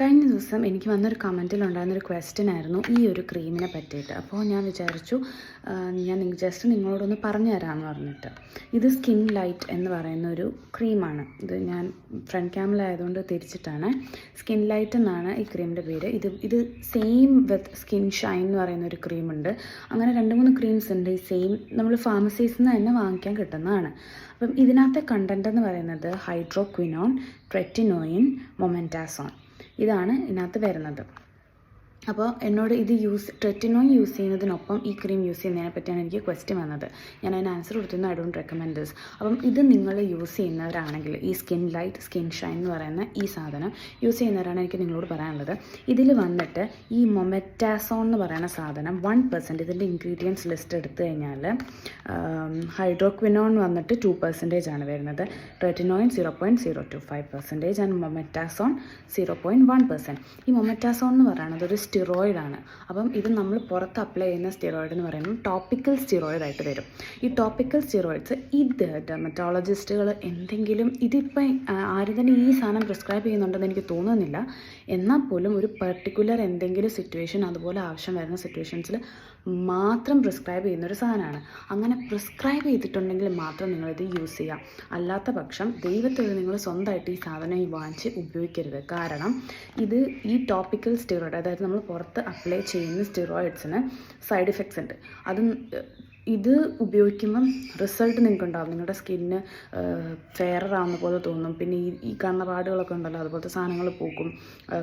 കഴിഞ്ഞ ദിവസം എനിക്ക് വന്നൊരു കമന്റിൽ ഉണ്ടായിരുന്നൊരു ക്വസ്റ്റ്യൻ ആയിരുന്നു ഈ ഒരു ക്രീമിനെ പറ്റിയിട്ട്. അപ്പോൾ ഞാൻ വിചാരിച്ചു ഞാൻ നിങ്ങൾക്ക് ജസ്റ്റ് നിങ്ങളോടൊന്ന് പറഞ്ഞു തരാമെന്ന് പറഞ്ഞിട്ട്. ഇത് സ്കിൻ ലൈറ്റ് എന്ന് പറയുന്ന ഒരു ക്രീമാണ് ഇത് ഞാൻ ഫ്രണ്ട് ക്യാമിലായതുകൊണ്ട് തിരിച്ചിട്ടാണ്. സ്കിൻ ലൈറ്റ് എന്നാണ് ഈ ക്രീമിന്റെ പേര്. ഇത് ഇത് സെയിം വിത്ത് സ്കിൻ ഷൈൻ എന്ന് പറയുന്ന ഒരു ക്രീമുണ്ട് അങ്ങനെ രണ്ട് മൂന്ന് ക്രീംസ് ഉണ്ട്. ഈ സെയിം നമ്മൾ ഫാർമസീസിൽ നിന്ന് തന്നെ വാങ്ങിക്കാൻ കിട്ടുന്നതാണ്. അപ്പം ഇതിനകത്തെ കണ്ടന്റ് എന്ന് പറയുന്നത് ഹൈഡ്രോക്വിനോൺ ട്രെറ്റിനോയിൻ മൊമെന്റാസോൺ ഇതാണ് ഇതിനകത്ത് വരുന്നത്. അപ്പോൾ എന്നോട് ഇത് യൂസ് ട്രെറ്റിനോൺ യൂസ് ചെയ്യുന്നതിനൊപ്പം ഈ ക്രീം യൂസ് ചെയ്യുന്നതിനെ പറ്റിയാണ് എനിക്ക് ക്വസ്റ്റ്യൻ വന്നത്. ഞാൻ അതിന് ആൻസർ കൊടുത്തിരുന്നു ഐ ഡോണ്ട് റെക്കമെൻഡ് ദിസ് അപ്പം ഇത് നിങ്ങൾ യൂസ് ചെയ്യുന്നവരാണെങ്കിൽ ഈ സ്കിൻ ലൈറ്റ് സ്കിൻ ഷൈൻ എന്ന് പറയുന്ന ഈ സാധനം യൂസ് ചെയ്യുന്നവരാണ് എനിക്ക് നിങ്ങളോട് പറയാനുള്ളത്. ഇതിൽ വന്നിട്ട് ഈ മൊമെറ്റാസോൺ എന്ന് പറയുന്ന സാധനം വൺ പെർസെന്റ് ഇതിന്റെ ഇൻഗ്രീഡിയൻസ് ലിസ്റ്റ് എടുത്തു കഴിഞ്ഞാൽ ഹൈഡ്രോക്വിനോൺ വന്നിട്ട് ടു പെർസെന്റേജ് ആണ് വരുന്നത്. Tretinoin zero point zero two five percentage and mometasone zero point one percent ഈ മൊമെറ്റാസോൺ എന്ന് പറയുന്നത് ഒരു സ്റ്റിറോയിഡാണ് അപ്പം ഇത് നമ്മൾ പുറത്ത് അപ്ലൈ ചെയ്യുന്ന സ്റ്റിറോയിഡ് എന്ന് പറയുന്നത് ടോപ്പിക്കൽ സ്റ്റിറോയിഡ് ആയിട്ട് വരും. ഈ ടോപ്പിക്കൽ സ്റ്റിറോയിഡ്സ് ഇത് ഡെർമറ്റോളജിസ്റ്റുകൾ എന്തെങ്കിലും ഇതിപ്പം ആരും തന്നെ ഈ സാധനം പ്രിസ്ക്രൈബ് ചെയ്യുന്നുണ്ടെന്ന് എനിക്ക് തോന്നുന്നില്ല. എന്നാൽ പോലും ഒരു പെർട്ടിക്കുലർ എന്തെങ്കിലും സിറ്റുവേഷൻ അതുപോലെ ആവശ്യം വരുന്ന സിറ്റുവേഷൻസിൽ മാത്രം പ്രിസ്ക്രൈബ് ചെയ്യുന്ന ഒരു സാധനമാണ്. അങ്ങനെ പ്രിസ്ക്രൈബ് ചെയ്തിട്ടുണ്ടെങ്കിൽ മാത്രം നിങ്ങളിത് യൂസ് ചെയ്യാം. അല്ലാത്ത പക്ഷം ദൈവത്തിൽ നിങ്ങൾ സ്വന്തമായിട്ട് ഈ സാധനം ഈ വാങ്ങിച്ച് ഉപയോഗിക്കരുത്. കാരണം ഇത് ഈ ടോപ്പിക്കൽ സ്റ്റിറോയിഡ് അതായത് നമ്മൾ പുറത്ത് അപ്ലൈ ചെയ്യുന്ന സ്റ്റിറോയിഡ്സിന് സൈഡ് ഇഫക്ട്സ് ഉണ്ട്. അത് ഇത് ഉപയോഗിക്കുമ്പം റിസൾട്ട് നിങ്ങൾക്ക് ഉണ്ടാവും നിങ്ങളുടെ സ്കിന്ന് ഫെയറർ ആവുന്ന പോലെ തോന്നും. പിന്നെ ഈ ഈ കാണുന്ന പാടുകളൊക്കെ ഉണ്ടല്ലോ അതുപോലത്തെ സാധനങ്ങൾ പോകും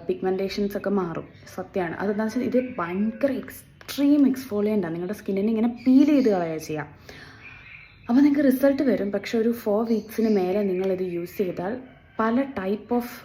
പിഗ്മെന്റേഷൻസ് ഒക്കെ മാറും. സത്യമാണ് അതെന്താണെന്ന് വെച്ചാൽ ഇത് ഭയങ്കര എക്സ്ട്രീം എക്സ്ഫോളിയന്റാണ് നിങ്ങളുടെ സ്കിന്നിനെ ഇങ്ങനെ പീൽ ചെയ്ത് കളയുക ചെയ്യാം. അപ്പോൾ നിങ്ങൾക്ക് റിസൾട്ട് വരും. പക്ഷെ ഒരു ഫോർ വീക്സിന് മേലെ നിങ്ങളിത് യൂസ് ചെയ്താൽ പല ടൈപ്പ് ഓഫ്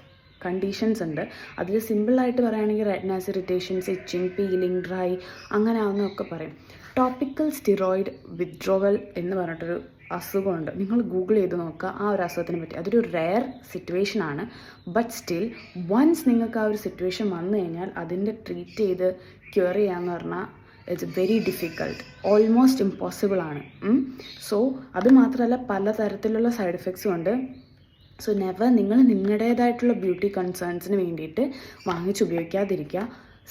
കണ്ടീഷൻസ് ഉണ്ട്. അതിൽ സിമ്പിളായിട്ട് പറയുകയാണെങ്കിൽ redness irritations itching peeling dry അങ്ങനെ ആവുന്നതൊക്കെ പറയും. ടോപ്പിക്കൽ സ്റ്റിറോയിഡ് വിത്ഡ്രോവൽ എന്ന് പറഞ്ഞിട്ടൊരു അസുഖമുണ്ട്. നിങ്ങൾ ഗൂഗിൾ ചെയ്ത് നോക്കുക. ആ ഒരു അസുഖത്തിനെ പറ്റി. അതൊരു റെയർ സിറ്റുവേഷൻ ആണ്. ബട്ട് സ്റ്റിൽ വൺസ് നിങ്ങൾക്ക് ആ ഒരു സിറ്റുവേഷൻ വന്നു കഴിഞ്ഞാൽ അതിന്റെ ട്രീറ്റ് ചെയ്ത് ക്യൂർ ചെയ്യാന്ന് പറഞ്ഞാൽ it's very difficult almost impossible ആണ്. സോ അത് മാത്രമല്ല പലതരത്തിലുള്ള സൈഡ് എഫക്ട്സും ഉണ്ട്. സോ നെവർ നിങ്ങൾ നിങ്ങളുടേതായിട്ടുള്ള ബ്യൂട്ടി കൺസേൺസിന് വേണ്ടിയിട്ട് വാങ്ങിച്ച് ഉപയോഗിക്കാതിരിക്കുക.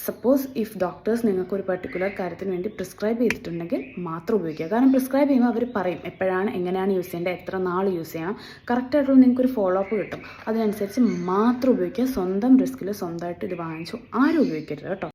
സപ്പോസ് ഇഫ് ഡോക്ടേഴ്സ് നിങ്ങൾക്ക് ഒരു പർട്ടിക്കുലർ കാര്യത്തിന് വേണ്ടി പ്രിസ്ക്രൈബ് ചെയ്തിട്ടുണ്ടെങ്കിൽ മാത്രം ഉപയോഗിക്കുക. കാരണം പ്രിസ്ക്രൈബ് ചെയ്യുമ്പോൾ അവർ പറയും എപ്പോഴാണ് എങ്ങനെയാണ് യൂസ് ചെയ്യേണ്ടത് എത്ര നാൾ യൂസ് ചെയ്യണം. കറക്റ്റായിട്ടുള്ള നിങ്ങൾക്ക് ഒരു ഫോളോ അപ്പ് കിട്ടും. അതിനനുസരിച്ച് മാത്രം ഉപയോഗിക്കുക. സ്വന്തം റിസ്ക്കിൽ സ്വന്തമായിട്ട് ഇത് വാങ്ങിച്ചു ആരും ഉപയോഗിക്കരുത് കേട്ടോ.